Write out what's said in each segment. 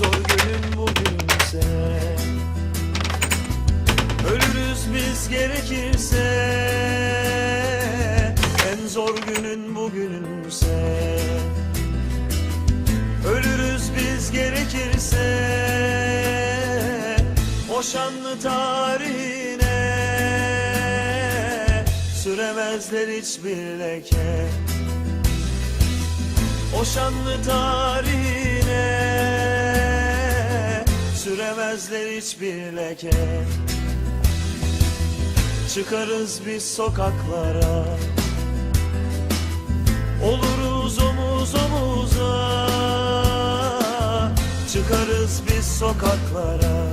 zor günüm bugünse. Ölürüz biz gerekirse. En zor günün bugününse. Ölürüz biz gerekirse. O şanlı tarihine. Süremezler hiçbir leke. O şanlı tarihine. Süremezler hiçbir leke. Çıkarız biz sokaklara. Oluruz omuz omuza. Çıkarız biz sokaklara.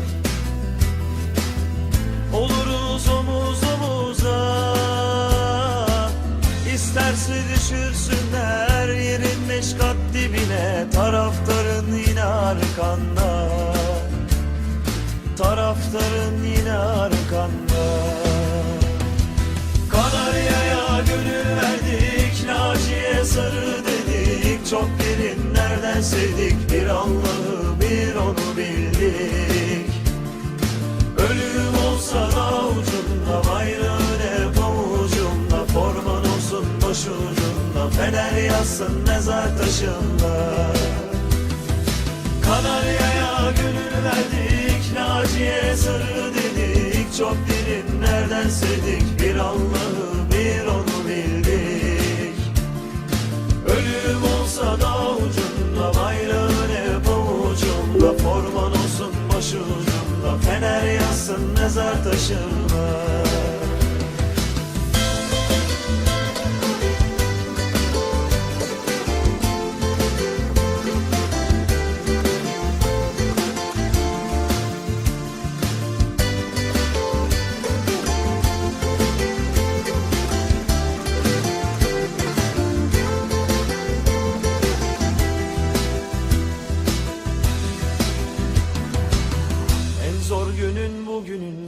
Oluruz omuz omuza. İsterse düşürsünler yerin beş kat dibine. Taraftarın yine arkanda Taraftarın yine arkanda. Kanarya'ya gönül verdik Naciye sarı dedik. Çok derinlerden sevdik Bir Allah'ı bir onu bildik. Ölüm olsa da ucunda Bayrağın hep avucumda Forman olsun başucunda Fener yazsın mezar taşında sevdik Bir Allah'ı bir onu bildik. Ölüm olsa da ucunda Bayrağın hep avucumda Forman olsun başucumda Fener yazsın mezar taşında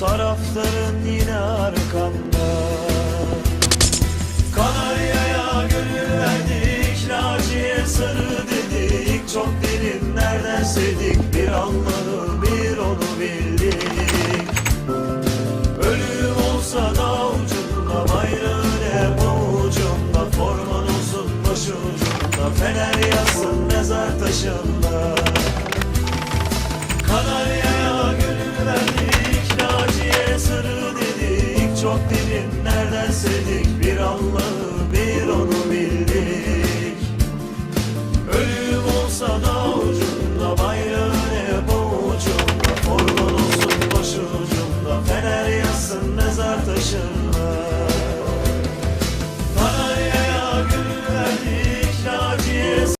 Taraftarın yine arkanda. Kanarya'ya gönül verdik Naciye sarı dedik. Çok derinlerden sevdik? Bir Allah'ı bir onu bildik. Ölüm olsa da ucunda Bayrağın hep avucumda Forman olsun başucumda Fener yazsın mezar taşında Çok derinlerden sevdik? Bir Allah'ı bir onu bildik. Ölüm olsa da ucunda Bayrağın hep avucumda Forman olsun başucumda Fener yazsın mezar taşında